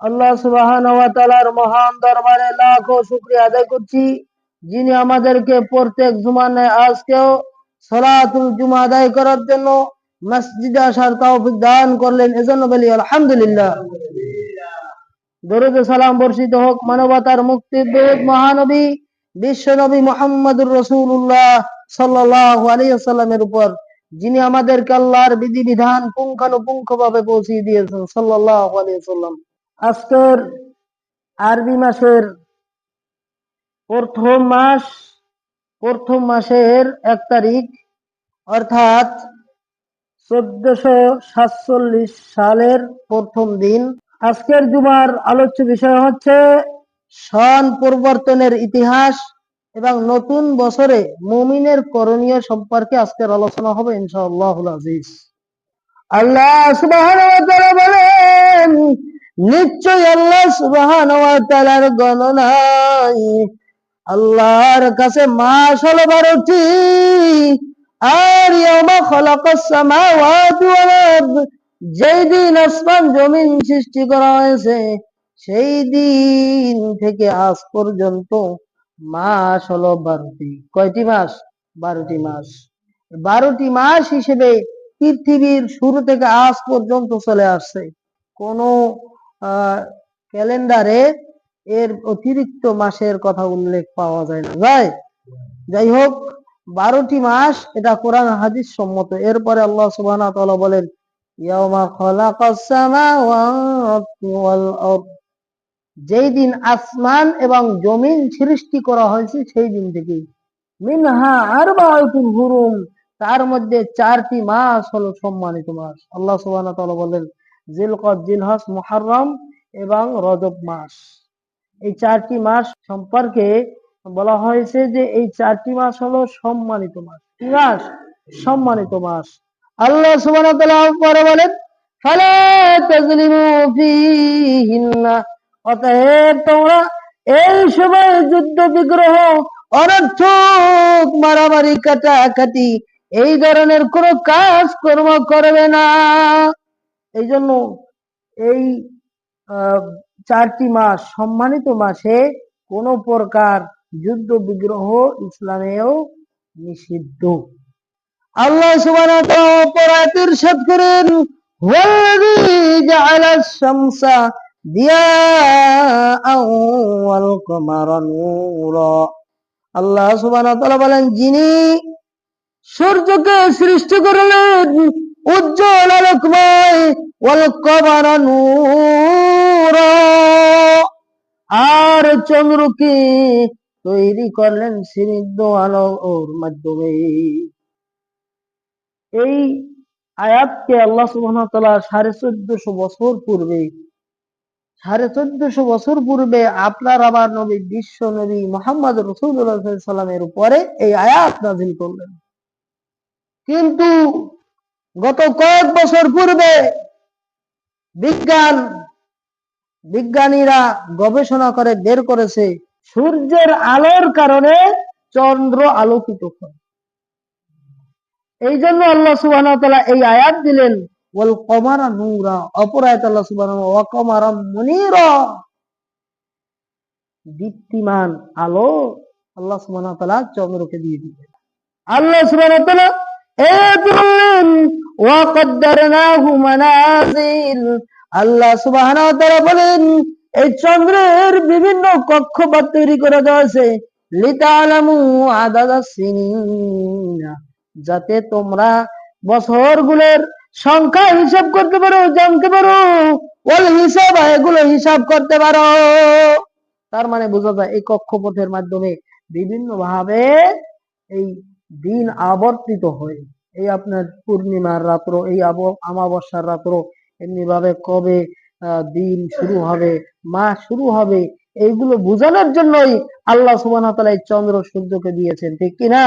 আল্লাহ সুবাহান মহান দরবারে লাখো শুকরিয়া আদায় করছি, যিনি আমাদেরকে প্রত্যেক জুমানে আজকেও সলাতুল জুমা আদায় করার জন্য মসজিদে আসার তৌফিক দান করলেন। এজন্য বলি, আলহামদুলিল্লাহ। দরুদ সালাম বর্ষিত হোক মানবতার মুক্তির দূত মহানবী, বিশ্ব নবী মোহাম্মদুর রসুল্লাহ সাল্লাহ আলিয়াল্লামের উপর, যিনি আমাদেরকে আল্লাহর বিধিবিধান পুঙ্খানুপুঙ্খ ভাবে পৌঁছিয়ে দিয়েছেন সাল্লাহ আলিয়াল্লাম আজকের আরবি মাসের প্রথম মাস, প্রথম মাসের এক তারিখ, অর্থাৎ চোদ্দশো সাতচল্লিশ সালের প্রথম দিন। আজকের জুমার আলোচ্য বিষয় হচ্ছে সন পরিবর্তনের ইতিহাস এবং নতুন বছরে মুমিনের করণীয় সম্পর্কে আজকের আলোচনা হবে ইনশাআল্লাহ আল্লাহ বলেন নিশ্চয় আল্লাহ তাআলার গণনায় আল্লাহর কাছে বারোটি। যেই দিন আসমান জমিন সৃষ্টি করা হয়েছে, সেই দিন থেকে আজ পর্যন্ত মাস হলো বারোটি। কয়টি মাস? বারোটি মাস। বারোটি মাস হিসেবে পৃথিবীর শুরু থেকে আজ পর্যন্ত চলে আসছে। কোন ক্যালেন্ডারে এর অতিরিক্ত মাসের কথা উল্লেখ পাওয়া যায় না। যায়? যাই হোক বারোটি মাস এটা কোরআন হাদিস সম্মত। এরপরে আল্লাহ সুবাহ বলেন যেই দিন আসমান এবং জমিন সৃষ্টি করা হয়েছে, সেই দিন থেকে মিনহা আর হুরুম। তার মধ্যে চারটি মাস হলো সম্মানিত মাস। আল্লাহ সুবাহ বলেন জিলকদ জিলহাস মুহাররম এবং রজব মাস। এই চারটি মাস সম্পর্কে বলা হয়েছে যে এই চারটি মাস হলো সম্মানিত মাস। কি মাস? সম্মানিত মাস। আল্লাহ সুবহানাহু ওয়া তাআলা পরে বলেন, ফালা তাজলিমু ফীহিন্না। অতএব তোমরা এই সময় যুদ্ধ, বিগ্রহ, অনর্থক মারামারি, কাটাকাটি, এই ধরনের কোন কাজ কর্ম করবে না। এই জন্য এই চারটি মাস, সম্মানিত মাসে কোন প্রকার যুদ্ধ বিগ্রহ ইসলামেও নিষিদ্ধ। আল্লাহ করেন আল্লাহ বলেন, যিনি সূর্যকে সৃষ্টি করলেন, উজ্জ্বল আলোকময় ওয়াল কমারা আর চন্দ্রকে তৈরি করলেন স্নিগ্ধ আলোর মাধ্যমে। এই আয়াতকে আল্লাহ সুবাহ সাড়ে চোদ্দশো বছর পূর্বে, সাড়ে চোদ্দশো বছর পূর্বে আপনার আবার নবী, বিশ্ব নবী মোহাম্মদ রসুলের উপরে এই আয়াত নাজিল করলেন। কিন্তু গত কয়েক বছর পূর্বে বিজ্ঞান, বিজ্ঞানীরা গবেষণা করে বের করেছে সূর্যের আলোর কারণে চন্দ্র আলোকিত হয় এই জন্য আল্লাহ সুবাহ এই আয়াত দিলেন, ওয়াল কমারা নুরা অপর আয়াত আল্লাহ সুবাহ দীপ্তিমান আলো আল্লাহ সুবাহ চন্দ্রকে দিয়ে দিলেন। আল্লাহ সুবাহ আল্লাহ সুবাহ বলেন, এই চন্দ্রের বিভিন্ন কক্ষপথ তৈরি করে দেওয়া যাতে তোমরা বছরগুলোর সংখ্যা হিসাব করতে পারো, জানতে পারো ওল হিসাব, এগুলো হিসাব করতে পারো। তার মানে বোঝা যায়, এই কক্ষপথের মাধ্যমে বিভিন্ন ভাবে এই দিন আবর্তিত হয় এই আপনার পূর্ণিমার রাত্র, এই আমাবস্যার রাত্র এমনি ভাবে কবে দিন শুরু হবে মা শুরু হবে, এইগুলো বোঝানোর জন্যই আল্লাহ সুবাহ চন্দ্র সূর্যকে দিয়েছেন, ঠিক কিনা?